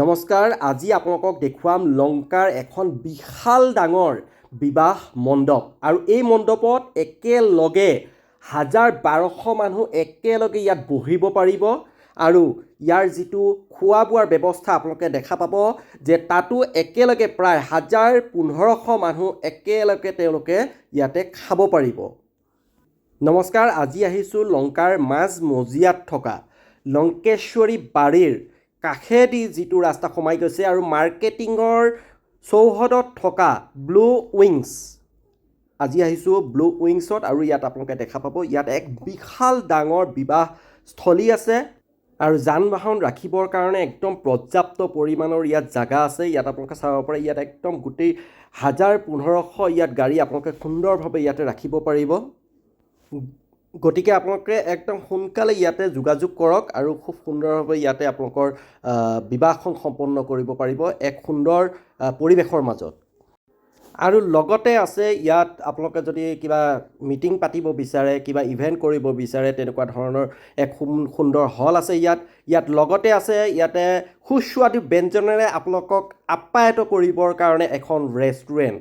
নমস্কাৰ আজি আপোনালোকক দেখুৱাম লংকাৰ এখন বিশাল ডাঙৰ বিবাহ মণ্ডপ। আৰু এই মণ্ডপত একেলগে হাজাৰ বাৰশ মানুহ একেলগে ইয়াত বহিব পাৰিব। আৰু ইয়াৰ যিটো খোৱা বোৱাৰ ব্যৱস্থা আপোনালোকে দেখা পাব যে তাতো একেলগে প্ৰায় হাজাৰ পোন্ধৰশ মানুহ একেলগে তেওঁলোকে ইয়াতে খাব পাৰিব। নমস্কাৰ আজি আহিছোঁ লংকাৰ মাজ মজিয়াত থকা লংকেশ্বৰী বাৰীৰ কাষেদি যিটো ৰাস্তা সোমাই গৈছে আৰু মাৰ্কেটিঙৰ চৌহদত থকা ব্লু উইংছ। আজি আহিছোঁ ব্লু উইংছত আৰু ইয়াত আপোনালোকে দেখা পাব ইয়াত এক বিশাল ডাঙৰ বিবাহস্থলী আছে আৰু যান বাহন ৰাখিবৰ কাৰণে একদম পৰ্যাপ্ত পৰিমাণৰ ইয়াত জাগা আছে। ইয়াত আপোনালোকে চাব পাৰে ইয়াত একদম গোটেই হাজাৰ পোন্ধৰশ ইয়াত গাড়ী আপোনালোকে সুন্দৰভাৱে ইয়াতে ৰাখিব পাৰিব। গতিকে আপোনালোকে একদম সোনকালে ইয়াতে যোগাযোগ কৰক আৰু খুব সুন্দৰভাৱে ইয়াতে আপোনালোকৰ বিবাহখন সম্পন্ন কৰিব পাৰিব এক সুন্দৰ পৰিৱেশৰ মাজত। আৰু লগতে আছে ইয়াত আপোনালোকে যদি কিবা মিটিং পাতিব বিচাৰে কিবা ইভেণ্ট কৰিব বিচাৰে তেনেকুৱা ধৰণৰ এক সুন্দৰ হল আছে ইয়াত। ইয়াত লগতে আছে ইয়াতে সুস্বাদু ব্যঞ্জনেৰে আপোনালোকক আপ্যায়িত কৰিবৰ কাৰণে এখন ৰেষ্টুৰেণ্ট।